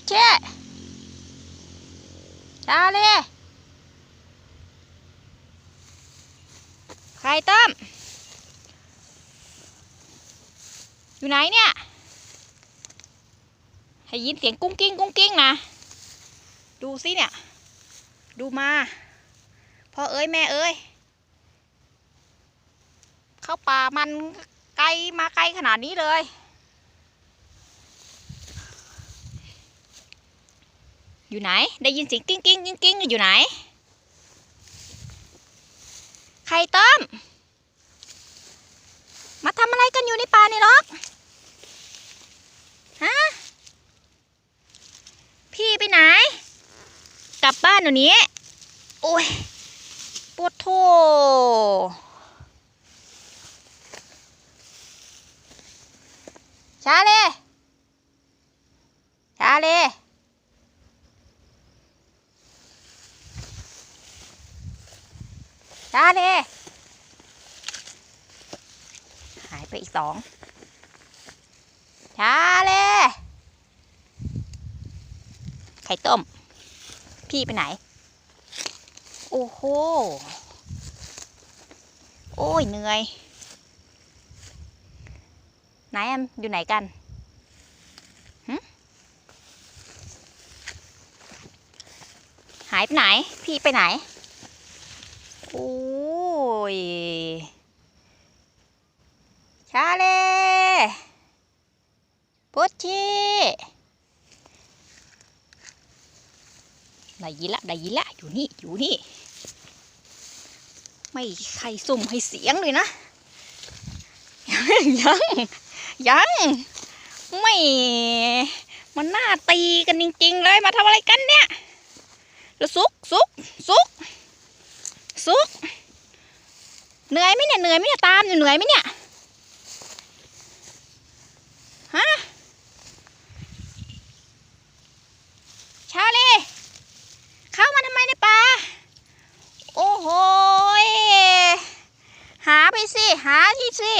ดเช่ชาเลยไข่ต้มอยู่ไหนเนี่ย ให้ยินเสียงกุ้งกิ้งกุ้งกิ้งนะ ดูสิเนี่ย ดูมา พ่อเอ้ยแม่เอ้ย เข้าป่ามันไกลมาไกลขนาดนี้เลย อยู่ไหน ได้ยินเสียงกิ้งกิ้งกิ้งกิ้งอยู่ไหนไข่ต้มมาทำอะไรกันอยู่ในป่านี่หรอกฮะ พี่ไปไหน กลับบ้านเดี๋ยวนี้โอ้ยปวดโทชาเลชาเล ชาเลหายไปอีกสองชาเลไข่ต้ม พี่ไปไหน โอ้โห โอ้ย เหนื่อย ไหนแอมอยู่ไหนกันหายไปไหน พี่ไปไหน โอ้ย ชาเลพุชชีได้ยินละได้ยินละอยู่นี่ อยู่นี่ ไม่ใครสุ่มให้เสียงเลยนะ ยัง ยัง ไม่ มันน่าตีกันจริง ๆ เลย มาทำอะไรกันเนี่ยแล้วซุกซุกซุกซุก เหนื่อยไหมเนี่ยเหนื่อยไหมเนี่ยตามอยู่เหนื่อยไหมเนี่ยฮะชาลีเข้ามาทำไมในป่าโอ้โหหาไปสิหาที่สิ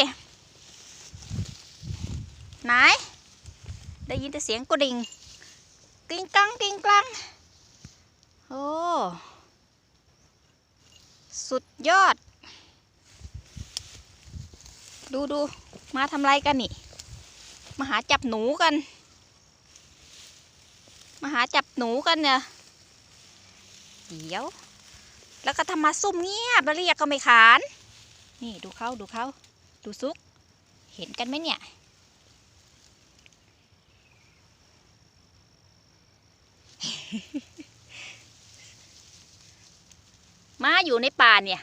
ไหน ได้ยินแต่เสียงกระดิ่งกิ้งกังกิ้งกลังโอ้สุดยอด ดูดูมาทำไรกันนี่ มาหาจับหนูกัน มาหาจับหนูกันเนี่ยเดี๋ยว แล้วก็ทำมาซุ่มเงียบแล้วเรียกก็ไม่ขาน นี่ดูเขาดูเขาดูซุก เห็นกันไหมเนี่ยมาอยู่ในป่าเนี่ย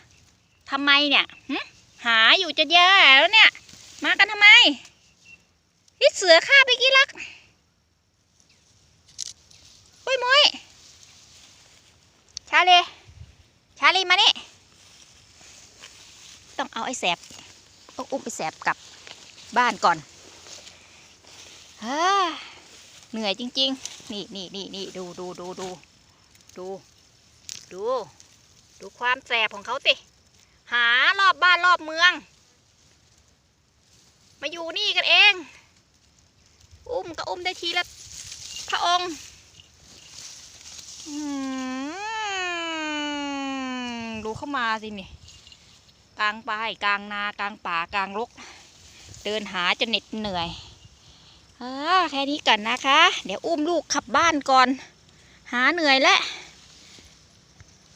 ทำไมเนี่ยหึ หาอยู่จะแย่แล้วเนี่ย มากันทำไมนี่เสือฆ่าไปกี่ลักปุ้ยมุ้ยชาเลชาลีมานี่ต้องเอาไอ้แสบต้องอุ้มไอ้แสบกลับบ้านก่อนเฮ้อเหนื่อยจริง ๆ นี่นี่นี่นี่ดูดูดูดูดูดู ดูความแสบของเขาติ หารอบบ้านรอบเมือง มาอยู่นี่กันเอง อุ้มก็อุ้มได้ทีละพระองค์ดูเข้ามาสินี่กลางป่ากลางนากลางป่ากลางรก เดินหาจะเหน็ดเหนื่อยออแค่นี้ก่อนนะคะ เดี๋ยวอุ้มลูกขับบ้านก่อน หาเหนื่อยแล้ว